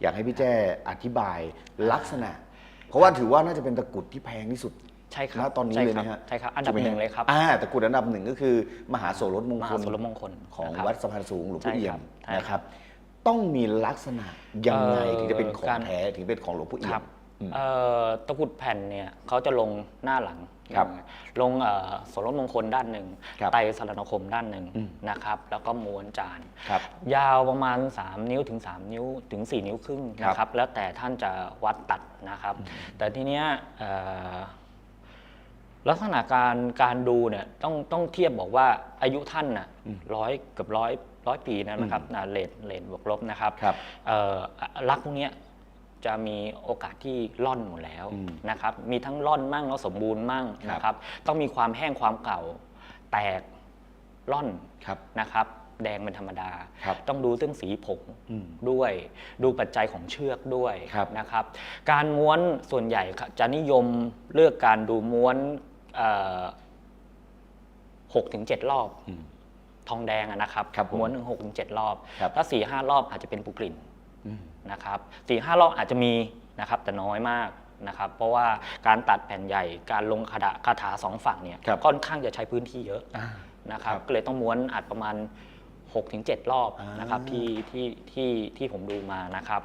อยากให้พี่แจ้อธิบายลักษณะ เพราะว่าถือว่าน่าจะเป็นตะกรุดที่แพงที่สุดใช่ครับณตอนนี้ใช่เลยครับนะฮะใช่ครับอันดับใช่ไมหนึ่งเลยครับอ่าตะกรุดอันดับหนึ่งก็คือ มหาโสรถมงมคหาลสุรมงคลของนะครับวัดสะพานสูงหลวงใช่พ่อเอี่ยครัมบใช่นะครับ ต้องมีลักษณะยังไงเอ่อถึงจะเป็นของการแท้ถึงเป็นของหลวงพ่อเอี่คยรัมบอืม เอ่อตะกรุดแผ่นเนี่ยเขาจะลงหน้าหลังครับลงเอ่อโสรถมงคลด้านหนึ่งครับไตรสารณคมด้านหนึ่งอืม นะครับ แล้วก็ม้วนจาน ครับ ยาวประมาณ 3 นิ้วถึง 3 นิ้วถึง 4 นิ้วครึ่งครับนะครับ แล้วแต่ท่านจะวัดตัดนะครับ แต่ทีเนี้ยเอ่อลักษณะการการดูเนี่ยต้องต้องเทียบบอกว่าอายุท่านน่ะร้อยเกือบร้อยร้อยปีนะครับนะเลนเลนบวกลบนะครับครับ เอ่อลักษณ์พวกเนี้ย จะมีโอกาสที่ล่อนหมดแล้วอืมนะครับ มีทั้งล่อนมั่งแล้วสมบูรณ์มั่งครับนะครับ ต้องมีความแห้งความเก่า แตกล่อนครับนะครับ แดงเป็นธรรมดาครับต้องดูเรื่องสีผงอืมด้วย ดูปัจจัยของเชือกด้วยครับนะครับ การม้วนส่วนใหญ่จะนิยมเลือกการดูม้วนหกถึงเจ็ดรอบอืมทองแดงอะนะครับครับผมม้วนหนึ่งหกถึงเจ็ดรอบครับถ้าสี่ห้ารอบอาจจะเป็นปุกลิ่นอืม นะครับสี่ห้ารอบอาจจะมีนะครับแต่น้อยมากนะครับ เพราะว่าการตัดแผ่นใหญ่การลงคาถาคาถาสองฝั่งเนี่ยครับค่อนข้างจะใช้พื้นที่เยอะอ่านะครับครับก็เลยต้องม้วนอัดประมาณ6-7 รอบอ่านนะครับที่ที่ที่ที่ผมดูมานะครับ